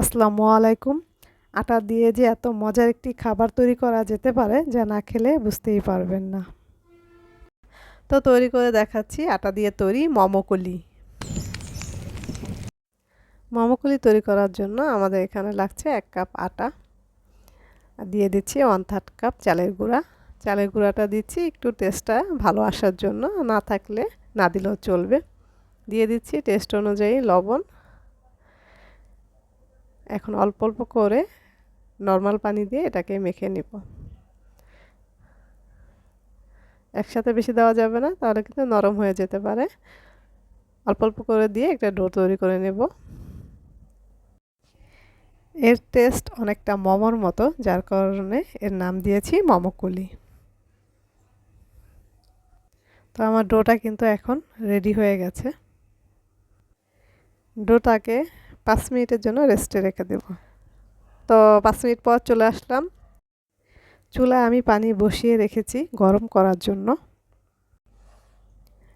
আসসালামু আলাইকুম। আটা দিয়ে যে এত মজার একটি খাবার তৈরি করা যেতে পারে, যা না খেলে বুঝতেই পারবেন না। তো তৈরি করে দেখাচ্ছি আটা দিয়ে তৈরি মমকলি। মমকলি তৈরি করার জন্য আমাদের এখানে লাগছে এক কাপ আটা। দিয়ে দিচ্ছি ওয়ান থার্ড কাপ চালের গুঁড়া। চালের গুঁড়াটা দিচ্ছি একটু টেস্টটা ভালো আসার জন্য, না থাকলে না দিলেও চলবে। দিয়ে দিচ্ছি টেস্ট অনুযায়ী লবণ। এখন অল্প অল্প করে নর্মাল পানি দিয়ে এটাকে মেখে নিব। একসাথে বেশি দেওয়া যাবে না, তাহলে কিন্তু নরম হয়ে যেতে পারে। অল্প অল্প করে দিয়ে একটা ডো তৈরি করে নেব। এর টেস্ট অনেকটা মমর মতো, যার কারণে এর নাম দিয়েছি মমকুলি। তো আমার ডোটা কিন্তু এখন রেডি হয়ে গেছে। ডোটাকে পাঁচ মিনিটের জন্য রেস্টে রেখে দেব। তো পাঁচ মিনিট পর চলে আসলাম। চুলায় আমি পানি বসিয়ে রেখেছি গরম করার জন্য।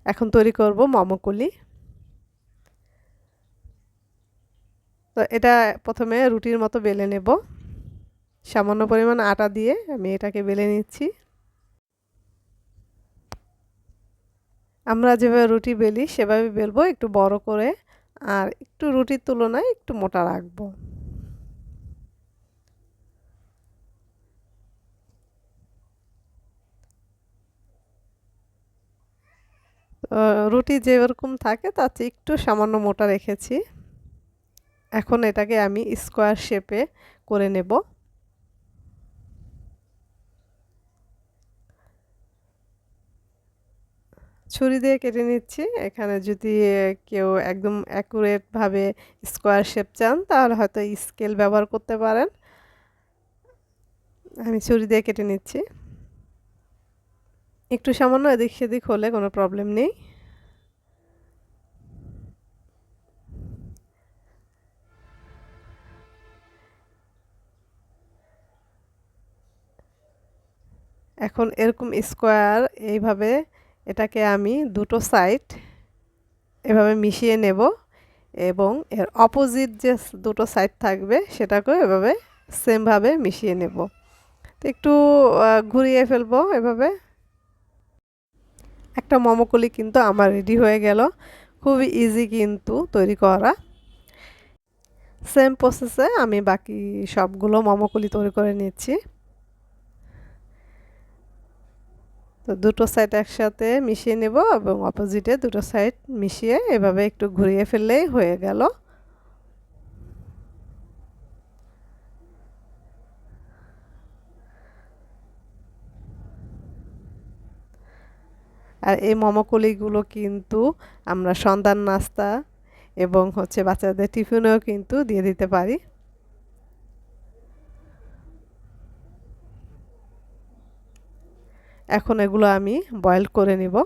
এখন তৈরি করব মমকুলি তো এটা প্রথমে রুটির মতো বেলে নেব। সামান্য পরিমাণ আটা দিয়ে আমি এটাকে বেলে নিচ্ছি। আমরা যেভাবে রুটি বেলি, সেভাবে বেলবো একটু বড় করে। আর একটু রুটির তুলনায় একটু মোটা রাখব। রুটি যেরকম থাকে তার চেয়ে একটু সামান্য মোটা রেখেছি। এখন এটাকে আমি স্কোয়ার শেপে করে নেব। ছুরি দিয়ে কেটে নিচ্ছি। এখানে যদি কেউ একদম অ্যাকুরেটভাবে স্কোয়ার শেপ চান, তাহলে হয়তো স্কেল ব্যবহার করতে পারেন। আমি ছুরি দিয়ে কেটে নিচ্ছি। একটু সামান্য এদিক সেদিক হলে কোনো প্রবলেম নেই। এখন এরকম স্কোয়ার এইভাবে এটাকে আমি দুটো সাইড এভাবে মিশিয়ে নেব এবং এর অপোজিট যে দুটো সাইড থাকবে সেটাকেও এভাবে সেমভাবে মিশিয়ে নেব। তো একটু ঘুরিয়ে ফেলব এভাবে। একটা মোমোকলি কিন্তু আমার রেডি হয়ে গেল। খুবই ইজি কিন্তু তৈরি করা। সেম প্রসেসে আমি বাকি সবগুলো মোমোকলি তৈরি করে নিচ্ছি। তো দুটো সাইড একসাথে মিশিয়ে নেব এবং অপোজিটে দুটো সাইড মিশিয়ে এভাবে একটু ঘুরিয়ে ফেললেই হয়ে গেল। আর এই মোমোকলিগুলো কিন্তু আমরা সন্ধ্যার নাস্তা এবং হচ্ছে বাচ্চাদের টিফিনেও কিন্তু দিয়ে দিতে পারি। এখন এগুলো আমি বয়েল করে নিব।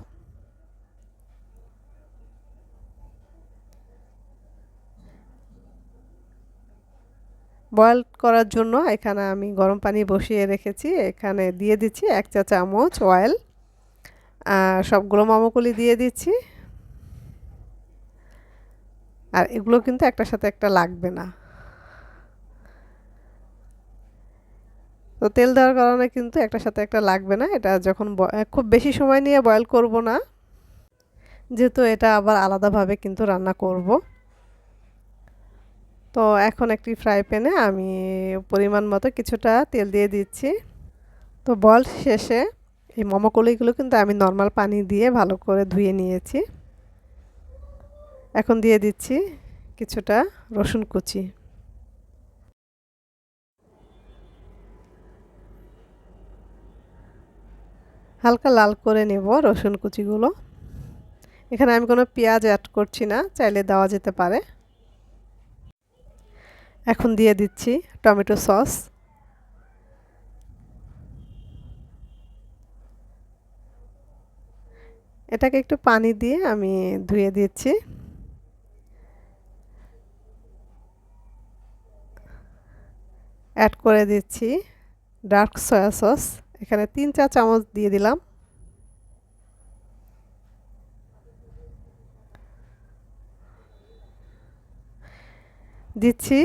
বয়েল করার জন্য এখানে আমি গরম পানি বসিয়ে রেখেছি, এখানে দিয়ে দিচ্ছি এক চা চামচ অয়েল আর সবগুলো মোমোকুলি দিয়ে দিচ্ছি। আর এগুলো কিন্তু একটার সাথে একটা লাগবে না। তো তেল দেওয়ার কারণে কিন্তু একটা সাথে একটা লাগবে না। এটা যখন খুব বেশি সময় নিয়ে বয়েল করব না। যেহেতু এটা আবার আলাদাভাবে কিন্তু রান্না করব। তো এখন একটি ফ্রাই প্যানে আমি পরিমাণ মতো কিছুটা তেল দিয়ে দিচ্ছি। তো বল শেষে এই মোমোকলিগুলো কিন্তু আমি নর্মাল পানি দিয়ে ভালো করে ধুয়ে নিয়েছি। এখন দিয়ে দিচ্ছি কিছুটা রসুন কুচি। হালকা লাল করে নেব রসুন কুচিগুলো। এখানে আমি কোনো পেঁয়াজ অ্যাড করছি না, চাইলে দেওয়া যেতে পারে। এখন দিয়ে দিচ্ছি টমেটো সস। এটাকে একটু পানি দিয়ে আমি ধুয়ে দিচ্ছি। অ্যাড করে দিচ্ছি ডার্ক সয়া সস। এখানে তিন চা চামচ দিয়ে দিলাম। দিচ্ছি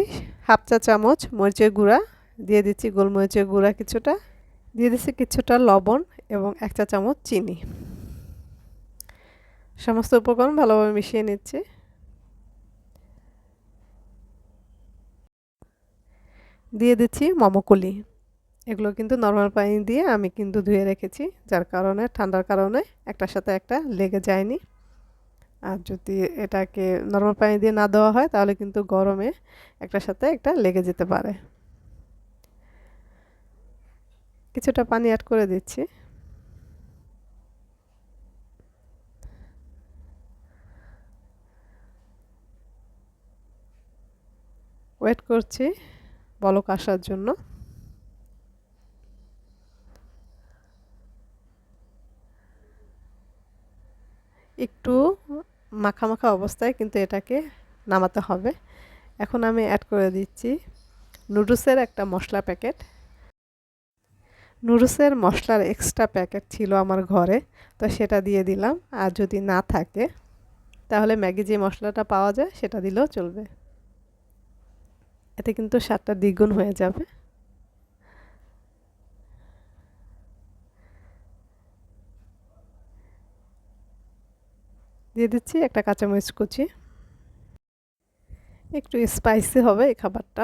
হাফ চা চামচ মরিচের গুঁড়া, দিয়ে দিচ্ছি গোলমরিচের গুঁড়া কিছুটা, দিয়ে দিচ্ছি কিছুটা লবণ এবং এক চা চামচ চিনি। সমস্ত উপকরণ ভালোভাবে মিশিয়ে নিচ্ছি। দিয়ে দিচ্ছি মোমোকুলি। এগুলো কিন্তু নর্মাল পানি দিয়ে আমি কিন্তু ধুয়ে রেখেছি, যার কারণে, ঠান্ডার কারণে একটার সাথে একটা লেগে যায়নি। আর যদি এটাকে নর্মাল পানি দিয়ে না দেওয়া হয়, তাহলে কিন্তু গরমে একটার সাথে একটা লেগে যেতে পারে। কিছুটা পানি অ্যাড করে দিচ্ছি। ওয়েট করছি বলক আসার জন্য। একটু মাখা মাখা অবস্থায় কিন্তু এটাকে নামাতে হবে। এখন আমি অ্যাড করে দিচ্ছি নুডলসের একটা মশলা প্যাকেট। নুডলসের মশলার এক্সট্রা প্যাকেট ছিল আমার ঘরে, তো সেটা দিয়ে দিলাম। আর যদি না থাকে, তাহলে ম্যাগি যে মশলাটা পাওয়া যায় সেটা দিলেও চলবে। এতে কিন্তু স্বাদটা দ্বিগুণ হয়ে যাবে। দিয়ে দিচ্ছি একটা কাঁচামরিচ কুচি। একটু স্পাইসি হবে এই খাবারটা।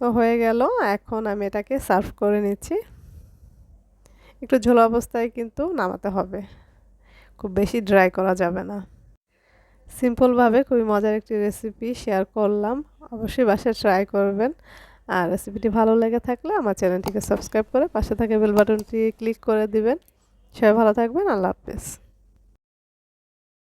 তো হয়ে গেল, এখন আমি এটাকে সার্ভ করে নিচ্ছি। একটু ঝোলা অবস্থায় কিন্তু নামাতে হবে। খুব বেশি ড্রাই করা যাবে না। সিম্পলভাবে খুবই মজার একটি রেসিপি শেয়ার করলাম। অবশ্যই বাসায় ট্রাই করবেন। আর রেসিপিটি ভালো লেগে থাকলে আমার চ্যানেলটিকে সাবস্ক্রাইব করে পাশে থাকা বেল বাটনটি ক্লিক করে দিবেন। সবাই ভালো থাকবেন, আল্লাহ হাফেজ।